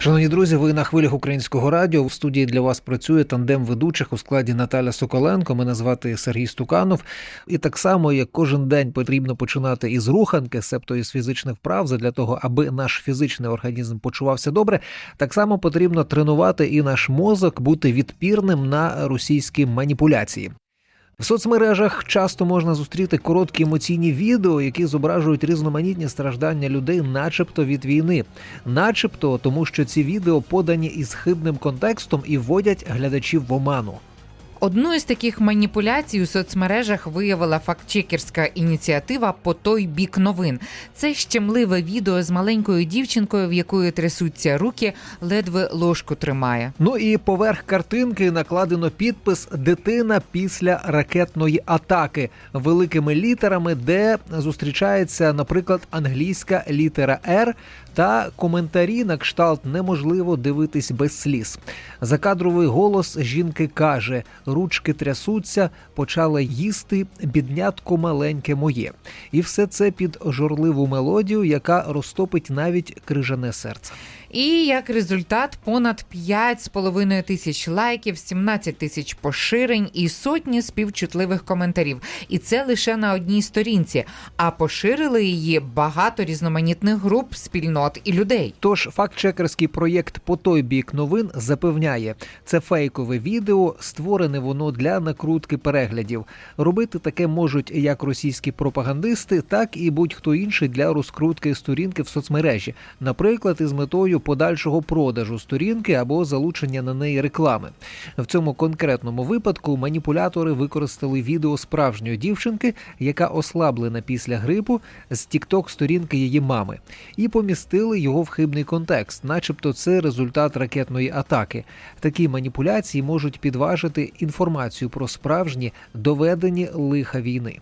Шановні друзі, ви на хвилях українського радіо. В студії для вас працює тандем ведучих у складі Наталя Соколенко. Мене звати Сергій Стуканов. І так само, як кожен день потрібно починати із руханки, себто із фізичних вправ, для того, аби наш фізичний організм почувався добре, так само потрібно тренувати і наш мозок бути відпірним на російські маніпуляції. В соцмережах часто можна зустріти короткі емоційні відео, які зображують різноманітні страждання людей, начебто від війни, начебто тому, що ці відео подані із хибним контекстом і вводять глядачів в оману. Одну із таких маніпуляцій у соцмережах виявила фактчекерська ініціатива по той бік новин. Це щемливе відео з маленькою дівчинкою, в якої трясуться руки, ледве ложку тримає. Ну і поверх картинки накладено підпис Дитина після ракетної атаки великими літерами, де зустрічається, наприклад, англійська літера Р та коментарі на кшталт неможливо дивитись без сліз. Закадровий голос жінки каже: ручки трясуться, почала їсти біднятко маленьке моє, і все це під жорливу мелодію, яка розтопить навіть крижане серце. І як результат, понад 5,5 тисяч лайків, 17 тисяч поширень і сотні співчутливих коментарів. І це лише на одній сторінці. А поширили її багато різноманітних груп, спільнот і людей. Тож фактчекерський проєкт по той бік новин запевняє, це фейкове відео, створене воно для накрутки переглядів. Робити таке можуть як російські пропагандисти, так і будь-хто інший для розкрутки сторінки в соцмережі, наприклад, із метою подальшого продажу сторінки або залучення на неї реклами. В цьому конкретному випадку маніпулятори використали відео справжньої дівчинки, яка ослаблена після грипу з тікток сторінки її мами, і помістили його в хибний контекст, начебто це результат ракетної атаки. Такі маніпуляції можуть підважити інформацію про справжні доведені лиха війни.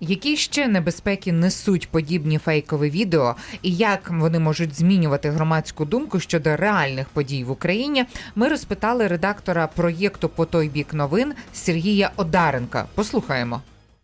Які ще небезпеки несуть подібні фейкові відео, і як вони можуть змінювати громадську думку щодо реальних подій в Україні? Ми розпитали редактора проєкту по той бік новин Сергія Одаренка. Послухаємо.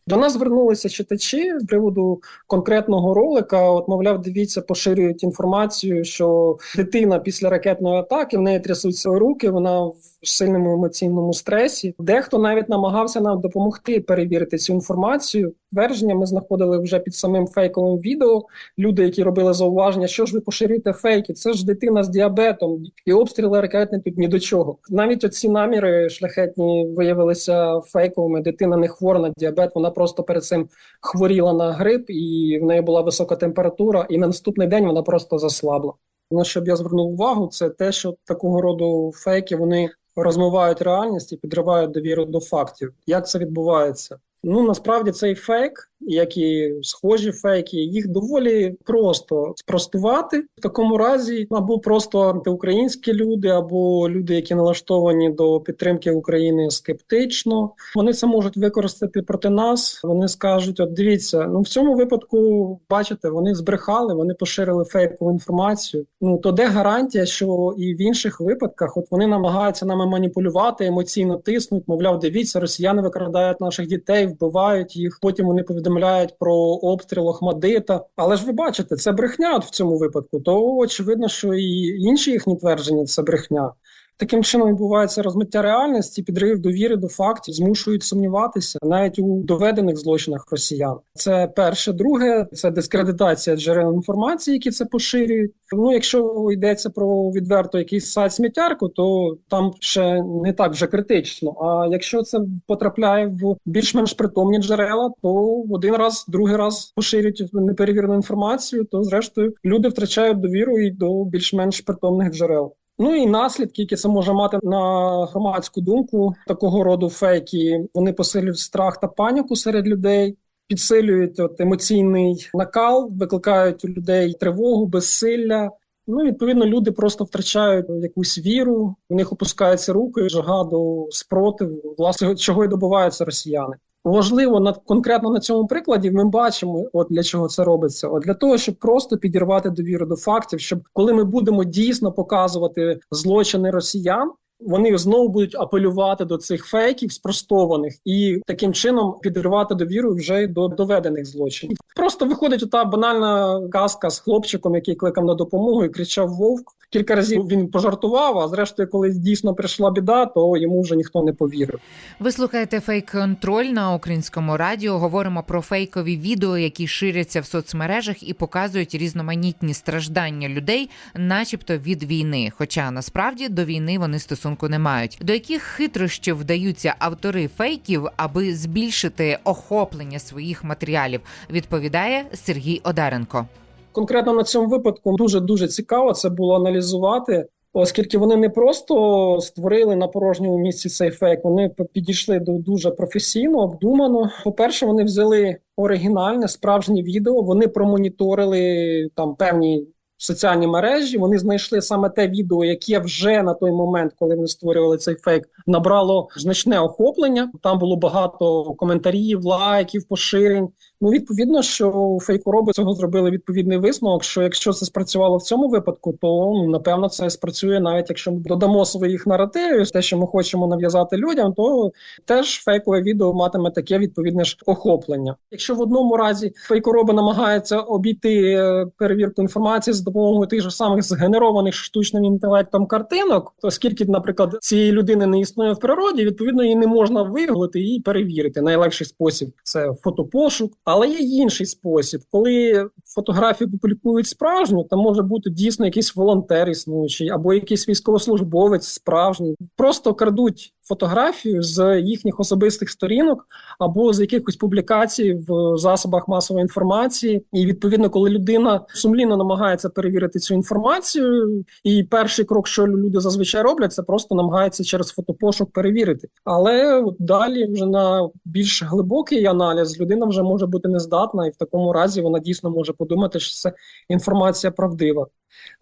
До нас звернулися читачі з приводу конкретного ролика. От, мовляв, дивіться, поширюють інформацію, що дитина після ракетної атаки в неї трясуться руки. Вона сильному емоційному стресі. Дехто навіть намагався нам допомогти перевірити цю інформацію. Твердження ми знаходили вже під самим фейковим відео. Люди, які робили зауваження, що ж ви поширюєте фейки? Це ж дитина з діабетом, і обстріли ракетні тут ні до чого. Навіть оці наміри шляхетні виявилися фейковими. Дитина не хвора на діабет. Вона просто перед цим хворіла на грип, і в неї була висока температура. І на наступний день вона просто заслабла. На що б я звернув увагу, це те, що такого роду фейки вони розмивають реальність і підривають довіру до фактів. Як це відбувається? Ну насправді цей фейк, як і схожі фейки, їх доволі просто спростувати в такому разі, або просто антиукраїнські люди, або люди, які налаштовані до підтримки України скептично. Вони це можуть використати проти нас. Вони скажуть: от дивіться, ну в цьому випадку, бачите, вони збрехали, вони поширили фейкову інформацію. Ну то де гарантія, що і в інших випадках, от вони намагаються нами маніпулювати, емоційно тиснуть, мовляв, дивіться, росіяни викрадають наших дітей, вбивають їх. Потім вони повідомляють про обстріл Охмадита. Але ж ви бачите, це брехня от в цьому випадку. То очевидно, що і інші їхні твердження це брехня. Таким чином відбувається розмиття реальності, підрив довіри до фактів, змушують сумніватися навіть у доведених злочинах росіян. Це перше, друге це дискредитація джерел інформації, які це поширюють. Ну, якщо йдеться про відверто якийсь сайт сміттярку, то там ще не так вже критично. А якщо це потрапляє в більш-менш притомні джерела, то один раз, другий раз поширюють неперевірену інформацію, то зрештою люди втрачають довіру і до більш-менш притомних джерел. Ну і наслідки, які це може мати на громадську думку такого роду фейки, вони посилюють страх та паніку серед людей, підсилюють от емоційний накал, викликають у людей тривогу, безсилля. Ну, відповідно, люди просто втрачають якусь віру, у них опускаються руки, жага до спротиву, власне, чого й добуваються росіяни. Важливо на конкретно на цьому прикладі. Ми бачимо, от для чого це робиться. От для того, щоб просто підірвати довіру до фактів, щоб коли ми будемо дійсно показувати злочини росіян, Вони знову будуть апелювати до цих фейків спростованих і таким чином підривати довіру вже до доведених злочинів. Просто виходить ота банальна казка з хлопчиком, який кликав на допомогу і кричав Вовк. Кілька разів він пожартував. А зрештою, коли дійсно прийшла біда, то йому вже ніхто не повірив. Ви слухаєте фейк-контроль на українському радіо. Говоримо про фейкові відео, які ширяться в соцмережах і показують різноманітні страждання людей, начебто від війни. Хоча насправді до війни вони стосунку не мають. До яких хитрощів вдаються автори фейків, аби збільшити охоплення своїх матеріалів, відповідає Сергій Одаренко. конкретно на цьому випадку дуже дуже цікаво це було аналізувати, оскільки вони не просто створили на порожньому місці цей фейк, вони підійшли до дуже професійно, обдумано. По-перше, вони взяли оригінальне справжнє відео, вони промоніторили там певні. Соціальні мережі вони знайшли саме те відео, яке вже на той момент, коли вони створювали цей фейк, набрало значне охоплення. Там було багато коментарів, лайків, поширень. Ну, відповідно, що фейкороби цього зробили відповідний висновок. Що якщо це спрацювало в цьому випадку, то ну, напевно це спрацює навіть якщо ми додамо своїх наративів, те, що ми хочемо нав'язати людям, то теж фейкове відео матиме таке відповідне ж охоплення. Якщо в одному разі фейкороби намагаються обійти е, перевірку інформації з допомогою тих же самих згенерованих штучним інтелектом картинок, то оскільки, наприклад, цієї людини не існує в природі, відповідно її не можна вигулити і перевірити. Найлегший спосіб це фотопошук. Але є інший спосіб, коли фотографію публікують справжню, там може бути дійсно якийсь волонтер існуючий або якийсь військовослужбовець справжній. Просто крадуть фотографію з їхніх особистих сторінок або з якихось публікацій в засобах масової інформації. І відповідно, коли людина сумлінно намагається перевірити цю інформацію, і перший крок, що люди зазвичай роблять, це просто намагаються через фотопошук перевірити. Але далі, вже на більш глибокий аналіз, людина вже може бути нездатна, і в такому разі вона дійсно може подумати, що це інформація правдива.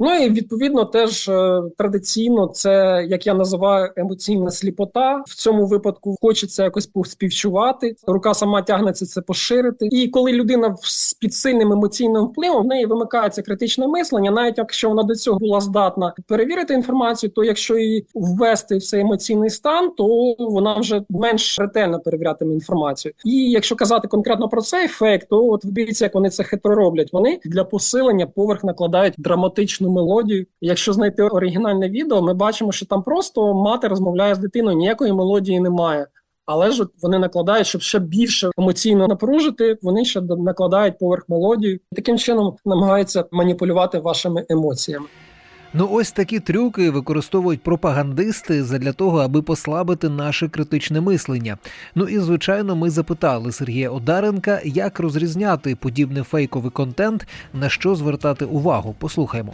Ну і відповідно теж е, традиційно це як я називаю емоційна сліпота. В цьому випадку хочеться якось поспівчувати. Рука сама тягнеться це поширити. І коли людина під сильним емоційним впливом в неї вимикається критичне мислення, навіть якщо вона до цього була здатна перевірити інформацію, то якщо її ввести в цей емоційний стан, то вона вже менш ретельно перевірятиме інформацію. І якщо казати конкретно про цей фейк, то от дивіться, як вони це хитро роблять. Вони для посилення поверх накладають драматичну мелодію. Якщо знайти оригінальне відео, ми бачимо, що там просто мати розмовляє з дитиною, ніякої мелодії немає. Але ж вони накладають, щоб ще більше емоційно напружити, вони ще накладають поверх мелодію. Таким чином намагаються маніпулювати вашими емоціями. Ну, ось такі трюки використовують пропагандисти задля того, аби послабити наше критичне мислення. Ну і звичайно, ми запитали Сергія Одаренка, як розрізняти подібний фейковий контент, на що звертати увагу. Послухаймо.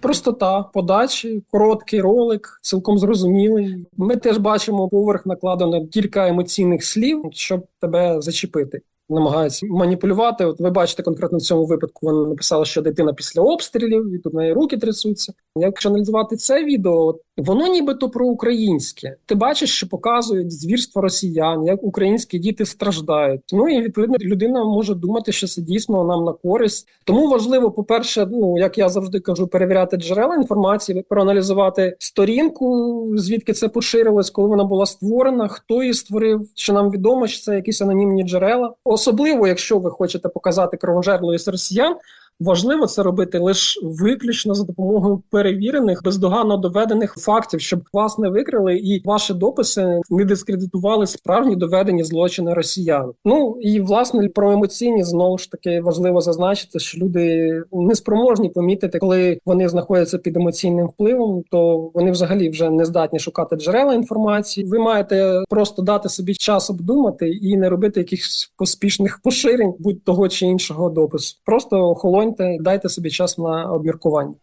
Простота подачі, короткий ролик, цілком зрозумілий. Ми теж бачимо поверх накладено кілька емоційних слів, щоб тебе зачепити. Намагаються маніпулювати. От ви бачите конкретно в цьому випадку. вона написала, що дитина після обстрілів, і тут неї руки трясуться. Якщо аналізувати це відео, воно нібито про українське. Ти бачиш, що показують звірства росіян, як українські діти страждають. Ну і відповідно людина може думати, що це дійсно нам на користь. Тому важливо, по-перше, ну як я завжди кажу, перевіряти джерела інформації, проаналізувати сторінку, звідки це поширилось, коли вона була створена, хто її створив, що нам відомо, що це якісь анонімні джерела. Особливо, якщо ви хочете показати кровожерливість росіян. Важливо це робити лише виключно за допомогою перевірених, бездоганно доведених фактів, щоб вас не викрили і ваші дописи не дискредитували справжні доведені злочини росіян. Ну і власне про емоційні знову ж таки важливо зазначити, що люди не спроможні помітити, коли вони знаходяться під емоційним впливом, то вони взагалі вже не здатні шукати джерела інформації. Ви маєте просто дати собі час обдумати і не робити якихось поспішних поширень будь того чи іншого допису. Просто охолоньте, дайте собі час на обміркування.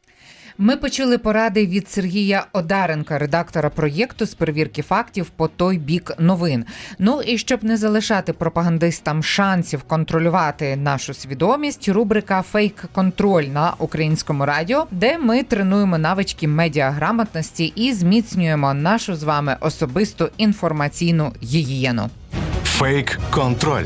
Ми почули поради від Сергія Одаренка, редактора проєкту з перевірки фактів по той бік новин. Ну і щоб не залишати пропагандистам шансів контролювати нашу свідомість, рубрика Фейк-контроль на українському радіо, де ми тренуємо навички медіаграмотності і зміцнюємо нашу з вами особисту інформаційну гігієну. Фейк контроль.